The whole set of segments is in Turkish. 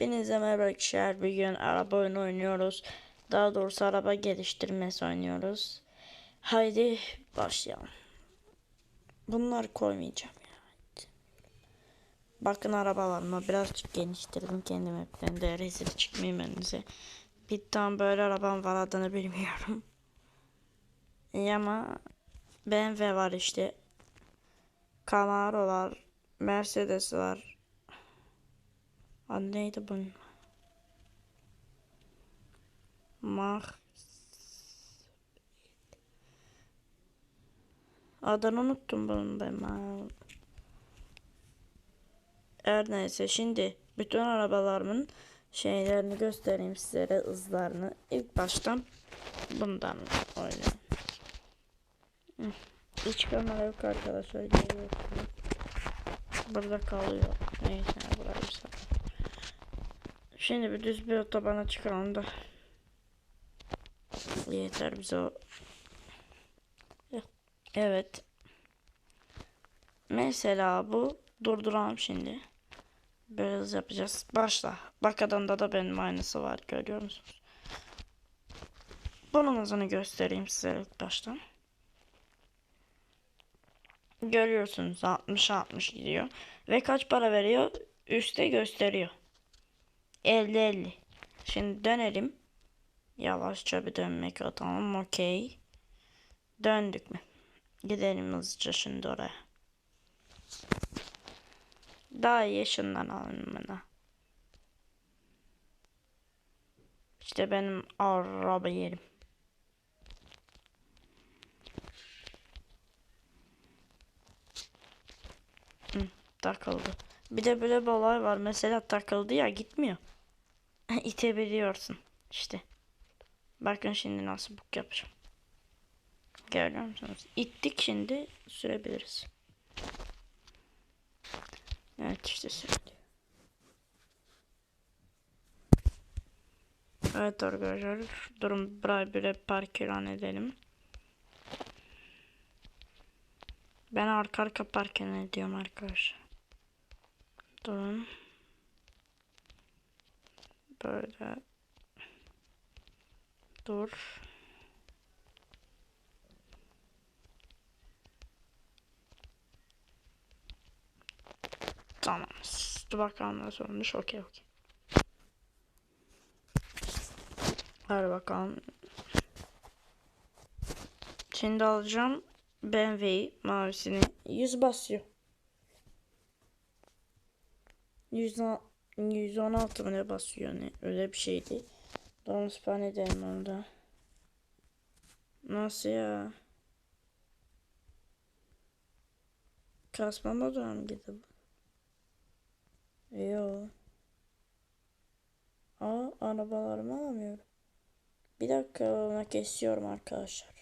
Hepinize merhaba arkadaşlar. Bugün araba oyunu oynuyoruz. Daha doğrusu araba geliştirmesi oynuyoruz. Haydi başlayalım. Bunları koymayacağım ya. Bakın arabalarımı birazcık geliştirdim kendim hepten de rezil çıkmayayım önünüze. Bir tane böyle arabam var adını bilmiyorum. İyi ama BMW var işte. Camaro var. Mercedes var. Adı neydi bunun? Max. Adını unuttum bunun ben. Her neyse şimdi bütün arabalarımın şeylerini göstereyim sizlere hızlarını. İlk baştan bundan oynayalım. İç kamera yok arkadaşlar. Burada kalıyor. Neyse burayı sağ. Şimdi bir düz bir otobana çıkalım da. Yeter bize o. Evet. Mesela bu. Durduralım şimdi. Böyle hız yapacağız. Başla. Bak adamda da benim aynısı var. Görüyor musunuz? Bunun hızını göstereyim size ilk baştan. Görüyorsunuz 60-60 gidiyor. Ve kaç para veriyor? Üste gösteriyor. 50-50. Şimdi dönelim. Yavaşça bir dönmek atalım. Okey. Döndük mü? Gidelim hızlıca şimdi oraya. Daha iyi ışınlanalım bana. İşte benim araba yerim. Hı, takıldı. Bir de böyle bir olay var. Mesela takıldı ya gitmiyor. İtebiliyorsun. İşte. Bakın şimdi nasıl buk yapacağım. Görüyor musunuz? İttik şimdi sürebiliriz. Evet işte sürdü. Evet arkadaşlar. Durum böyle park ilan edelim. Ben arka arka park ediyorum arkadaşlar. Durun. Böyle. Dur. Tamam. Dur bakalım nasıl olmuş. Okey okey. Hadi bakalım. Şimdi alacağım BMW'yi mavisini. 100 basıyor. 100, 116 mı ne basıyor ne? Öyle bir şeydi. Doğru span edelim orada. Nasıl ya? Kasma mı gitti bu? Yo. Aa arabalarımı alamıyorum. Bir dakika ona kesiyorum arkadaşlar.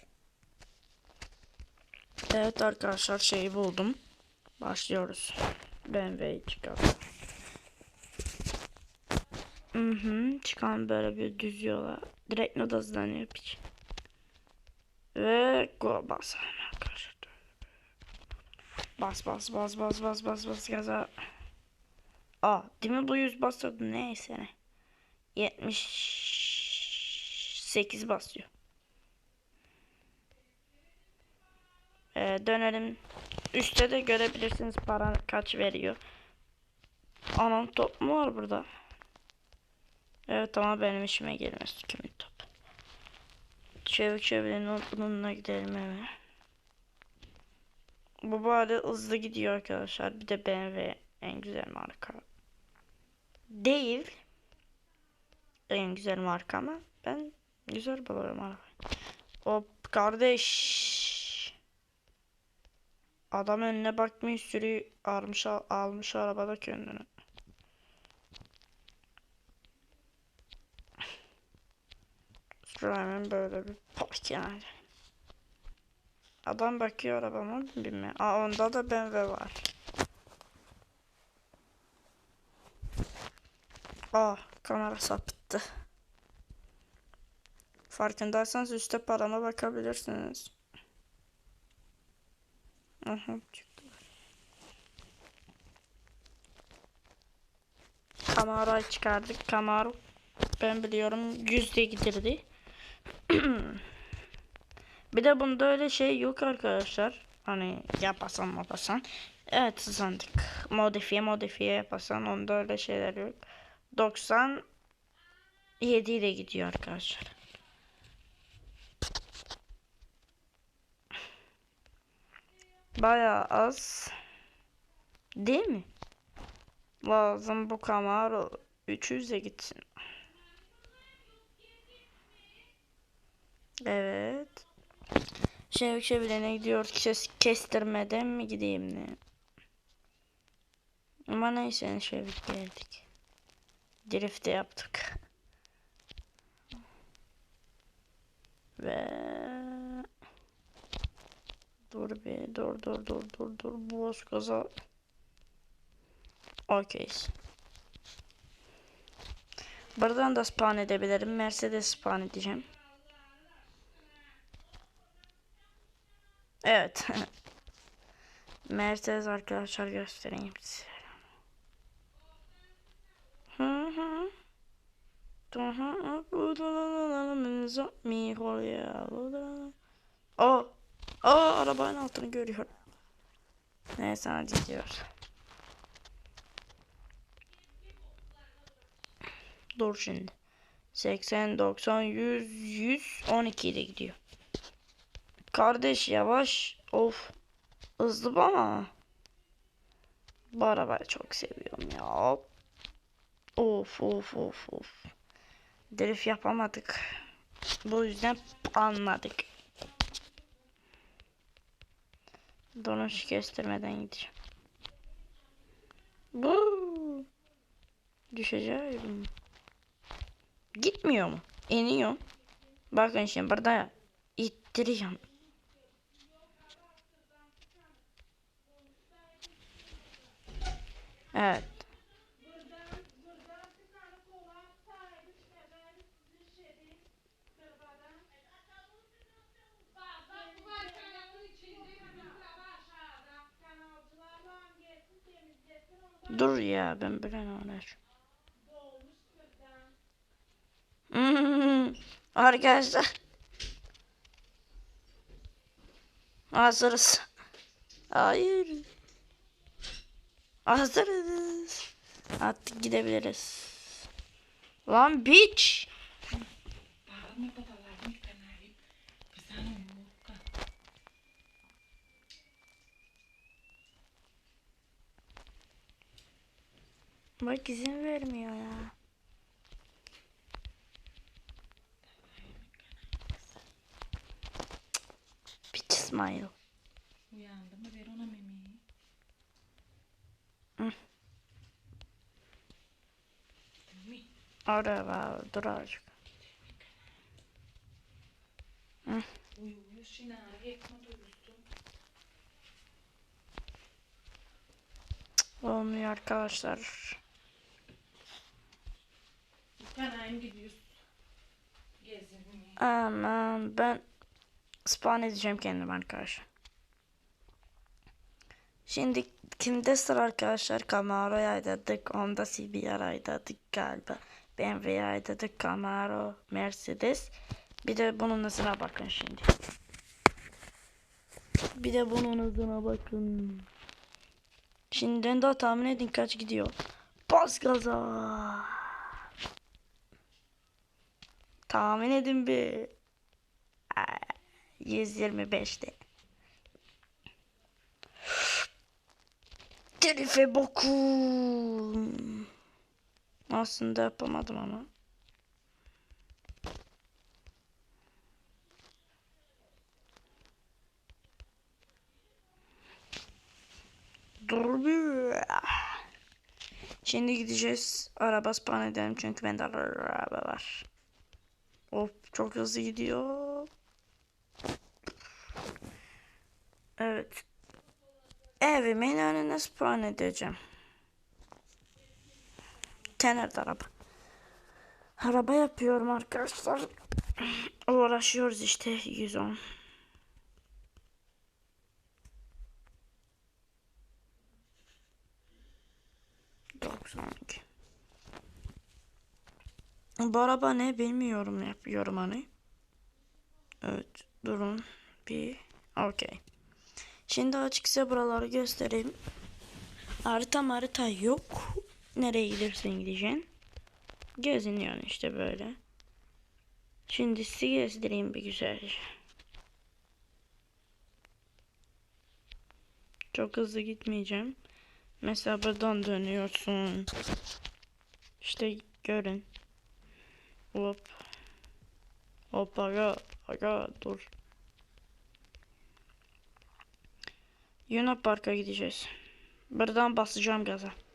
Evet arkadaşlar şeyi buldum. Başlıyoruz. BMW'yi çıkardım. Hı hı. Çıkan böyle bir düz yola. Direkt hızlanıyor piç. Ve go basalım arkadaşlar. Bas bas bas bas bas bas bas gaza. Aa değil mi bu 100 basıyordu neyse ne. 78 basıyor. Ee, dönelim. Üstte de görebilirsiniz para kaç veriyor. Anam top mu var burada? Evet ama benim işime gelmez kimin top. Çevik çevirin bununla gidelim eve. Bu bari hızlı gidiyor arkadaşlar. Bir de BMW en güzel marka. Değil. En güzel marka ama ben güzel buluyorum arabayı. Hop kardeş. Adam önüne bakmıyor sürü almış, almış arabada kendini. Hemen böyle bir park yani. Adam bakıyor arabama bilmiyorum. Aa onda da BMW var. Aa kamera sapıttı. Farkındaysanız üstte parama bakabilirsiniz. Aha çıktı. Camaro'yu çıkardık. Camaro ben biliyorum yüzde gidirdi. bir de bunda öyle şey yok arkadaşlar. Hani yapasan yapasan. Evet sandık. Modifiye modifiye yapasan onda öyle şeyler yok. 90 7 ile gidiyor arkadaşlar. Bayağı az. Değil mi? Lazım bu Camaro 300'e gitsin. Evet. Şevik Şevilen'e gidiyoruz. Kes, kestirmeden mi gideyim ne? Ama neyse Şevik geldik. Drift yaptık. Ve dur bir dur dur dur dur dur boş gaza Okeyiz. Buradan da spawn edebilirim. Mercedes spawn edeceğim. Evet. Mercedes arkadaşlar göstereyim size. Hı hı. O. O arabanın altını görüyorum. Neyse hadi gidiyor. Dur şimdi. 80, 90, 100, 112 ile gidiyor. Kardeş yavaş. Of. Hızlı bu ama. Bu arabayı çok seviyorum ya. Of of of of. Drift yapamadık. Bu yüzden anladık. Donuş kestirmeden gideceğim. Bu düşeceğim. Gitmiyor mu? İniyor. Bakın şimdi burada ittiriyorum. Evet. Dur ya ben böyle uğraşıyorum. Hmm, arkadaşlar. Hazırız. Hayır. Hazırız. Artık gidebiliriz. Lan bitch. Bak izin vermiyor ya. Bitch smile. Uyandı mı? Ver ona memeyi. Hı. Mi? Araba dur azıcık. Olmuyor arkadaşlar. Kanayım gidiyoruz. Gezirmeye. Aman ben spawn edeceğim kendim arkadaşlar. Şimdi kimde sıra arkadaşlar? Camaro'ya aydadık. Honda CBR aydadık galiba. BMW aydadık. Camaro, Mercedes. Bir de bunun hızına bakın şimdi. Bir de bunun hızına bakın. Şimdiden daha tahmin edin kaç gidiyor. Bas gaza. Tahmin edin bir. Aa, 125'te. Telife bokum. Aslında yapamadım ama. Dur bir. Şimdi gideceğiz. Araba spawn edelim çünkü bende araba var. Hop çok hızlı gidiyor. Evet. Evimin önüne spawn edeceğim. Tenert araba. Araba yapıyorum arkadaşlar. Uğraşıyoruz işte 110. Doksan iki. Bu araba ne bilmiyorum yapıyorum hani. Evet durun bir okey. Şimdi açıkça buraları göstereyim. Harita harita yok. Nereye gidersen gideceksin. Geziniyorsun işte böyle. Şimdi sizi gezdireyim bir güzelce. Çok hızlı gitmeyeceğim. Mesela buradan dönüyorsun. İşte görün. Hop. Hop aga. Aga dur. Yuna Park'a gideceğiz. Buradan basacağım gaza.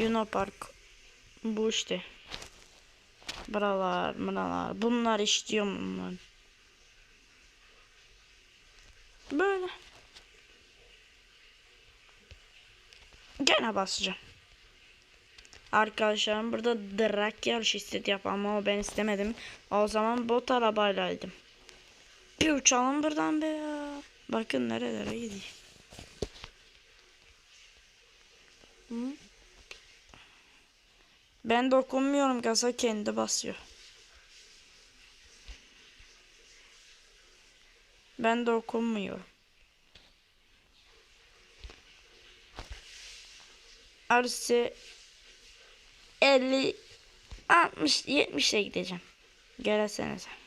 Yuna Park. Bu işte. Buralar, buralar. Bunlar istiyorum bunlar. Böyle. Gene basacağım. Arkadaşlarım burada drag yarış istedi yap ama o ben istemedim. O zaman bot arabaylaydım. Bir uçalım buradan be ya. Bakın nerelere gidiyor. Hı? Ben dokunmuyorum gaza kendi basıyor. Ben dokunmuyorum. Arası 50 60 70'e gideceğim. Gelsene sen.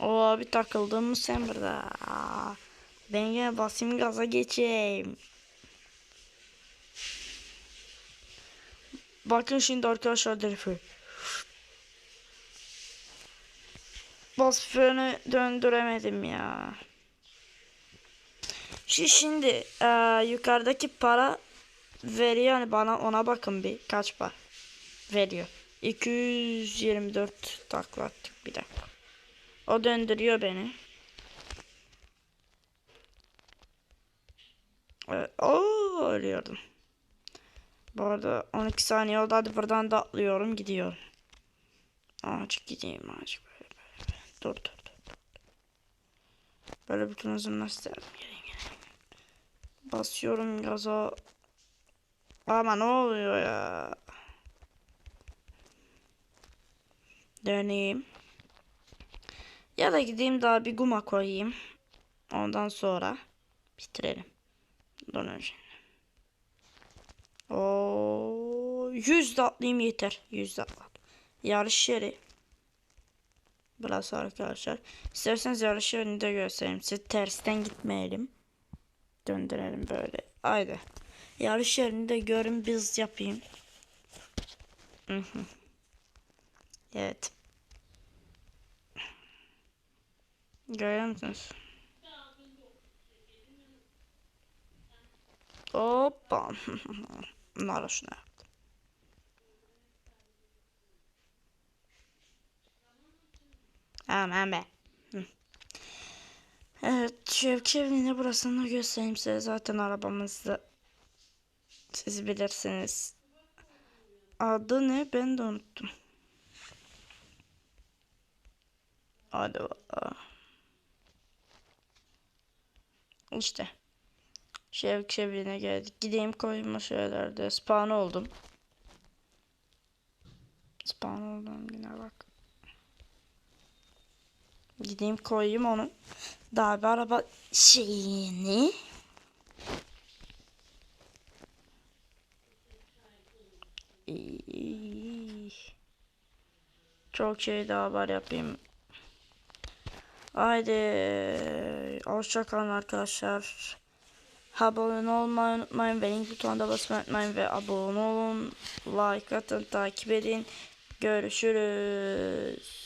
O abi takıldın mı sen burada? Ben yine basayım gaza geçeyim. Bakın şimdi arkadaşlar drift'i. Bas freni döndüremedim ya. Şu şimdi e, yukarıdaki para veriyor yani bana ona bakın bir kaç para veriyor. 224 takla attık bir dakika. O döndürüyor beni. Evet. Oo ölüyordum. Bu arada 12 saniye oldu. Hadi buradan da atlıyorum gidiyorum. Azıcık gideyim azıcık böyle böyle. böyle. Dur dur dur. Böyle bütün hızımla isterim. Gelin gelin. Basıyorum gaza. Ama ne oluyor ya? Döneyim. Ya da gideyim daha bir guma koyayım. Ondan sonra bitirelim. Dur önce. Oo, 100 de atlayayım yeter. 100 de atladım. Yarış yeri. Burası arkadaşlar. İsterseniz yarış yerini de göstereyim size. Tersten gitmeyelim. Döndürelim böyle. Haydi. Yarış yerini de görün biz yapayım. Evet. Görüyor musunuz? Hoppa. Bunlar şuna yaptım. Aman be. Evet, Şevki evini burasını göstereyim size. Zaten arabamızda siz bilirsiniz. Adı ne? Ben de unuttum. Hadi bakalım. İşte. Şevk şevine geldik. Gideyim koyma şeylerde. Spawn oldum. Spawn oldum yine bak. Gideyim koyayım onu. Daha bir araba şeyini. Çok şey daha var yapayım. Haydi. Hoşçakalın arkadaşlar. Abone olmayı unutmayın. Link butonuna basmayı unutmayın. Ve abone olun. Like atın. Takip edin. Görüşürüz.